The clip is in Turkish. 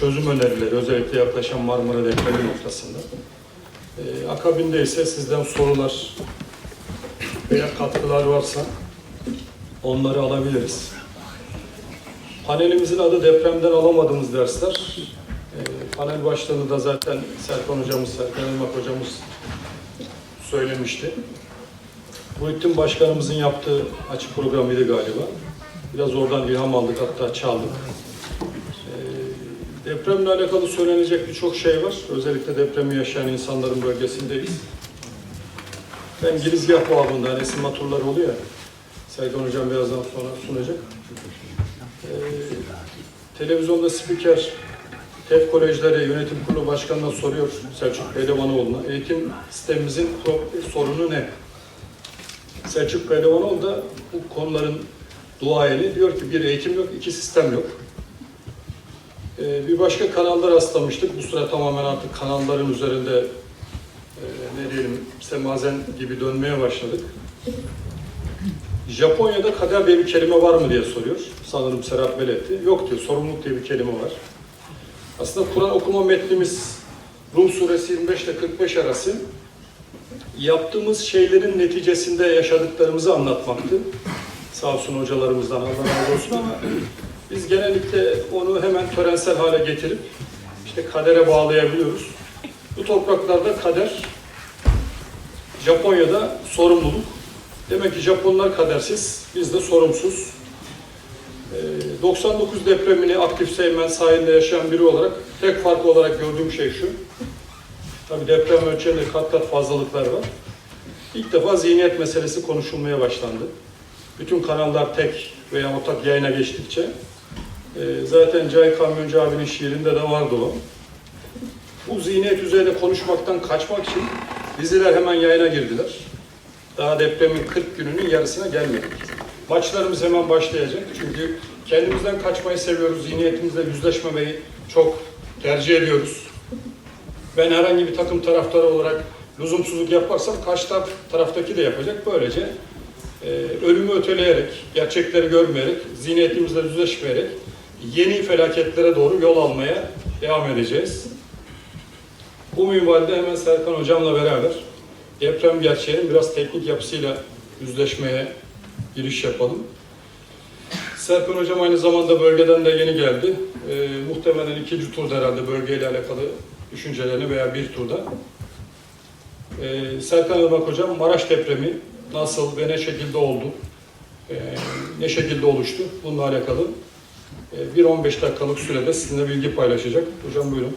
çözüm önerileri özellikle yaklaşan Marmara depremi noktasında. Ee, akabinde ise sizden sorular veya katkılar varsa onları alabiliriz. Panelimizin adı depremden alamadığımız dersler. Ee, panel başlığını da zaten Serkan hocamız, Serkan Elmak hocamız söylemişti. Muhittin Başkanımızın yaptığı açık programıydı galiba. Biraz oradan ilham aldık hatta çaldık. Depremle alakalı söylenecek birçok şey var. Özellikle depremi yaşayan insanların bölgesindeyiz. Ben girizgah babında hani estimatörler oluyor ya. Hocam birazdan sonra sunacak. Ee, televizyonda spiker TEF Kolejleri Yönetim Kurulu Başkanı'na soruyor Selçuk Pehlivanoğlu'na. Eğitim sistemimizin sorunu ne? Selçuk Pehlivanoğlu da bu konuların duayeni diyor ki bir eğitim yok, iki sistem yok. Ee, bir başka kanalda rastlamıştık. Bu sıra tamamen artık kanalların üzerinde e, ne diyelim semazen gibi dönmeye başladık. Japonya'da kader diye bir kelime var mı diye soruyor. Sanırım Serap Beletti. Yok diyor, sorumluluk diye bir kelime var. Aslında Kur'an okuma metnimiz Rum suresi 25 ile 45 arası yaptığımız şeylerin neticesinde yaşadıklarımızı anlatmaktı. Sağ olsun hocalarımızdan Allah razı olsun ama biz genellikle onu hemen törensel hale getirip işte kadere bağlayabiliyoruz. Bu topraklarda kader, Japonya'da sorumluluk. Demek ki Japonlar kadersiz, biz de sorumsuz. Ee, 99 depremini aktif Seymen sahilde yaşayan biri olarak tek fark olarak gördüğüm şey şu. Tabii deprem ölçeğinde kat kat fazlalıklar var. İlk defa zihniyet meselesi konuşulmaya başlandı. Bütün kanallar tek veya ortak yayına geçtikçe e, zaten Cahit Kamyoncu abinin şiirinde de vardı o. Bu zihniyet üzerine konuşmaktan kaçmak için diziler hemen yayına girdiler. Daha depremin 40 gününün yarısına gelmedik. Maçlarımız hemen başlayacak. Çünkü kendimizden kaçmayı seviyoruz. Zihniyetimizle yüzleşmemeyi çok tercih ediyoruz. Ben herhangi bir takım taraftarı olarak lüzumsuzluk yaparsam karşı taraf, taraftaki de yapacak. Böylece e, ölümü öteleyerek, gerçekleri görmeyerek, zihniyetimizle yüzleşmeyerek yeni felaketlere doğru yol almaya devam edeceğiz. Bu minvalde hemen Serkan Hocam'la beraber deprem gerçeğinin biraz teknik yapısıyla yüzleşmeye giriş yapalım. Serkan Hocam aynı zamanda bölgeden de yeni geldi. Ee, muhtemelen ikinci turda herhalde bölgeyle alakalı düşüncelerini veya bir turda. Ee, Serkan Irmak Hocam Maraş depremi nasıl ve ne şekilde oldu, ee, ne şekilde oluştu bununla alakalı bir 15 dakikalık sürede sizinle bilgi paylaşacak. Hocam buyurun.